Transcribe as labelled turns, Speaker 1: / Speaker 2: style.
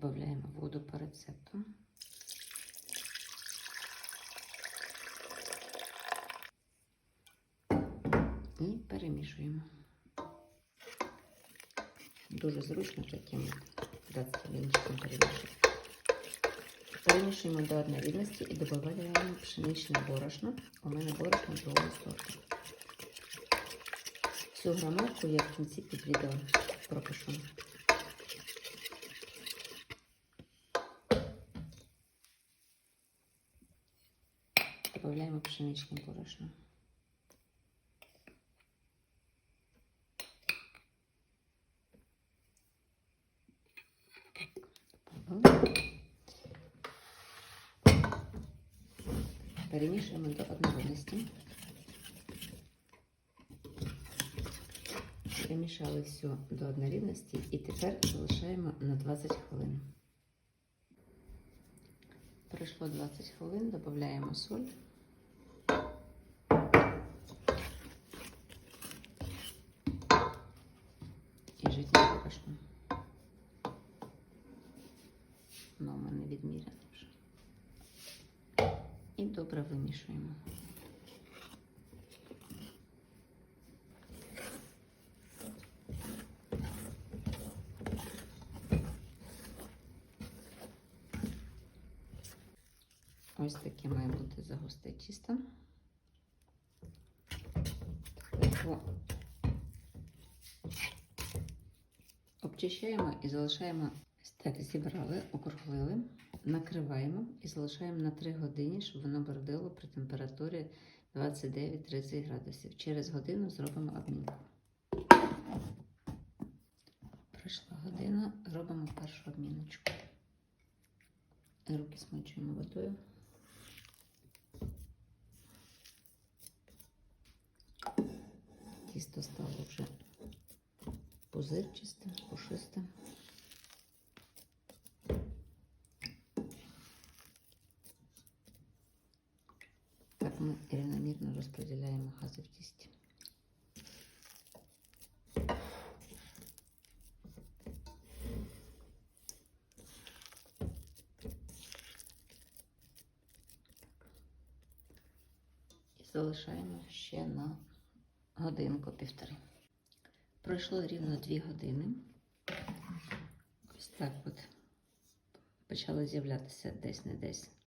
Speaker 1: Додаємо воду по рецепту. І перемішуємо. Дуже зручно таким датським перемішувати. Перемішуємо Перемішуємо до однорідності і додаємо пшеничне борошно. У мене борошно другого сорту. Всю грамовку я в кінці під відео пропишу. Добавляємо пшеничне борошно. Перемішуємо до однорідності. Перемішали все до однорідності і тепер залишаємо на 20 хвилин. Пройшло 20 хвилин, додаємо соль. Житнє борошно. Воно у мене відміряне вже. І добре вимішуємо. Ось таке має бути загусте тісто. Його обчищаємо і залишаємо ось так зібрали, округлили, накриваємо і залишаємо на 3 години, щоб воно бродило при температурі 29-30 градусів. Через годину зробимо обмінку. Пройшла година, робимо першу обміночку. Руки смочуємо водою. Тісто стало вже пузирчасте, пушисте. Так ми рівномірно розподіляємо хази в тісті. Залишаємо ще на годинку півтори. Пройшло рівно 2 години. Ось так от почало з'являтися десь не десь